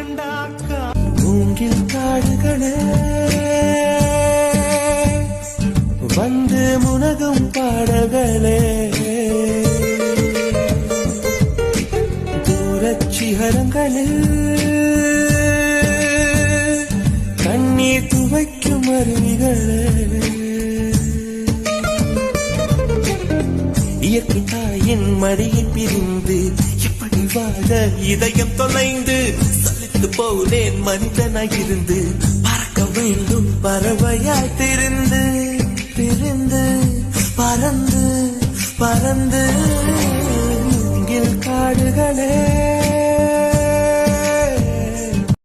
இரண்டா மூங்கில் காடுகளே வந்து முனகும் பாடகளே தூரச்சிகரங்களில் கண்ணீர் துவைக்கும் அருவிகளே. இயற்கை தாயின் மடியில் பிரிந்து எப்படி வாழ இதயம் தொலைந்து சலித்து போனேன் மனிதனாயிருந்து பறக்க வேண்டும் பறவையாய் திருந்து திருந்து பறந்து பறந்து. மூங்கில் காடுகளே